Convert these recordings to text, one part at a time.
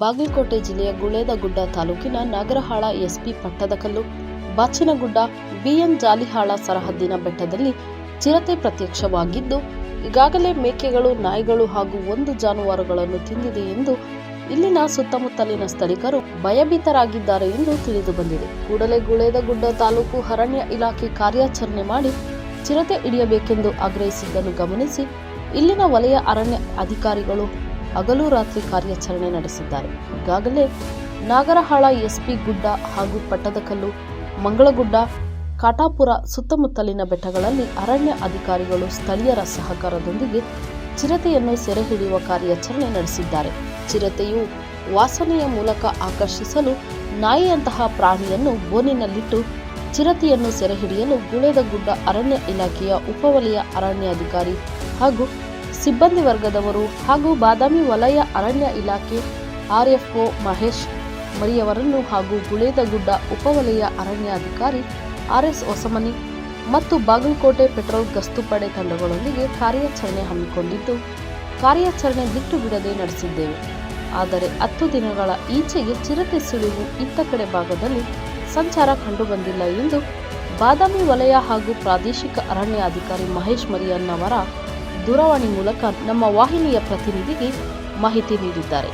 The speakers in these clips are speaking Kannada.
ಬಾಗಲಕೋಟೆ ಜಿಲ್ಲೆಯ ಗುಳೇದಗುಡ್ಡ ತಾಲೂಕಿನ ನಾಗರಹಾಳ ಎಸ್ಪಿ ಪಟ್ಟದಕಲ್ಲು. ಬಾಚಿನಗುಡ್ಡ ಬಿಎನ್ ಜಾಲಿಹಾಳ ಸರಹದ್ದಿನ ಬೆಟ್ಟದಲ್ಲಿ ಚಿರತೆ ಪ್ರತ್ಯಕ್ಷವಾಗಿದ್ದು, ಈಗಾಗಲೇ ಮೇಕೆಗಳು, ನಾಯಿಗಳು ಹಾಗೂ ಒಂದು ಜಾನುವಾರುಗಳನ್ನು ತಿಂದಿದೆ ಎಂದು ಇಲ್ಲಿನ ಸುತ್ತಮುತ್ತಲಿನ ಸ್ಥಳೀಕರು ಭಯಭೀತರಾಗಿದ್ದಾರೆ ಎಂದು ತಿಳಿದು ಬಂದಿದೆ. ಕೂಡಲೇ ಗುಳೇದಗುಡ್ಡ ತಾಲೂಕು ಅರಣ್ಯ ಇಲಾಖೆ ಕಾರ್ಯಾಚರಣೆ ಮಾಡಿ ಚಿರತೆ ಹಿಡಿಯಬೇಕೆಂದು ಆಗ್ರಹಿಸಿದ್ದನ್ನು ಗಮನಿಸಿ, ಇಲ್ಲಿನ ವಲಯ ಅರಣ್ಯ ಅಧಿಕಾರಿಗಳು ಹಗಲು ರಾತ್ರಿ ಕಾರ್ಯಾಚರಣೆ ನಡೆಸಿದ್ದಾರೆ. ಈಗಾಗಲೇ ನಾಗರಹಾಳ ಎಸ್ಪಿ ಗುಡ್ಡ ಹಾಗೂ ಪಟ್ಟದಕಲ್ಲು, ಮಂಗಳಗುಡ್ಡ, ಕಾಟಾಪುರ ಸುತ್ತಮುತ್ತಲಿನ ಬೆಟ್ಟಗಳಲ್ಲಿ ಅರಣ್ಯ ಅಧಿಕಾರಿಗಳು ಸ್ಥಳೀಯರ ಸಹಕಾರದೊಂದಿಗೆ ಚಿರತೆಯನ್ನು ಸೆರೆ ಹಿಡಿಯುವ ಕಾರ್ಯಾಚರಣೆ ನಡೆಸಿದ್ದಾರೆ. ಚಿರತೆಯು ವಾಸನೆಯ ಮೂಲಕ ಆಕರ್ಷಿಸಲು ನಾಯಿಯಂತಹ ಪ್ರಾಣಿಯನ್ನು ಬೋನಿನಲ್ಲಿಟ್ಟು ಚಿರತೆಯನ್ನು ಸೆರೆ ಹಿಡಿಯಲು ಗುಳೇದಗುಡ್ಡ ಅರಣ್ಯ ಇಲಾಖೆಯ ಉಪವಲಯ ಅರಣ್ಯಾಧಿಕಾರಿ ಹಾಗೂ ಸಿಬ್ಬಂದಿ ವರ್ಗದವರು ಹಾಗೂ ಬಾದಾಮಿ ವಲಯ ಅರಣ್ಯ ಇಲಾಖೆ ಆರ್ಎಫ್ಒ ಮಹೇಶ್ ಮರಿಯವರನ್ನು ಹಾಗೂ ಗುಳೇದಗುಡ್ಡ ಉಪವಲಯ ಅರಣ್ಯಾಧಿಕಾರಿ ಆರ್ಎಸ್ ಹೊಸಮನಿ ಮತ್ತು ಬಾಗಲಕೋಟೆ ಪೆಟ್ರೋಲ್ ಗಸ್ತು ಪಡೆ ತಂಡಗಳೊಂದಿಗೆ ಕಾರ್ಯಾಚರಣೆ ಹಮ್ಮಿಕೊಂಡಿದ್ದು, ಕಾರ್ಯಾಚರಣೆ ಬಿಟ್ಟು ಬಿಡದೆ ನಡೆಸಿದ್ದೇವೆ. ಆದರೆ ಹತ್ತು ದಿನಗಳ ಈಚೆಗೆ ಚಿರತೆ ಸುಳಿವು ಇತ್ತ ಕಡೆ ಭಾಗದಲ್ಲಿ ಸಂಚಾರ ಕಂಡುಬಂದಿಲ್ಲ ಎಂದು ಬಾದಾಮಿ ವಲಯ ಹಾಗೂ ಪ್ರಾದೇಶಿಕ ಅರಣ್ಯಾಧಿಕಾರಿ ಮಹೇಶ್ ಮರಿಯನ್ನವರ ದೂರವಾಣಿ ಮೂಲಕ ನಮ್ಮ ವಾಹಿನಿಯ ಪ್ರತಿನಿಧಿಗೆ ಮಾಹಿತಿ ನೀಡಿದ್ದಾರೆ.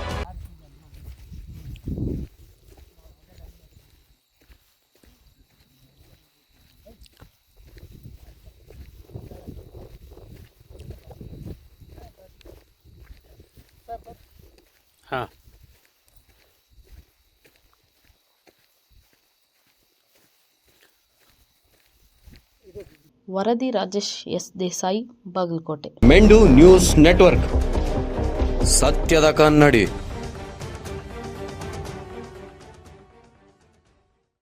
ಹಾಂ. ವರದಿ ರಾಜೇಶ್ ಎಸ್ ದೇಸಾಯಿ ಬಾಗಲಕೋಟೆ. ಮೆಂಡು ನ್ಯೂಸ್ ನೆಟ್ವರ್ಕ್. ಸತ್ಯದ ಕನ್ನಡಿ.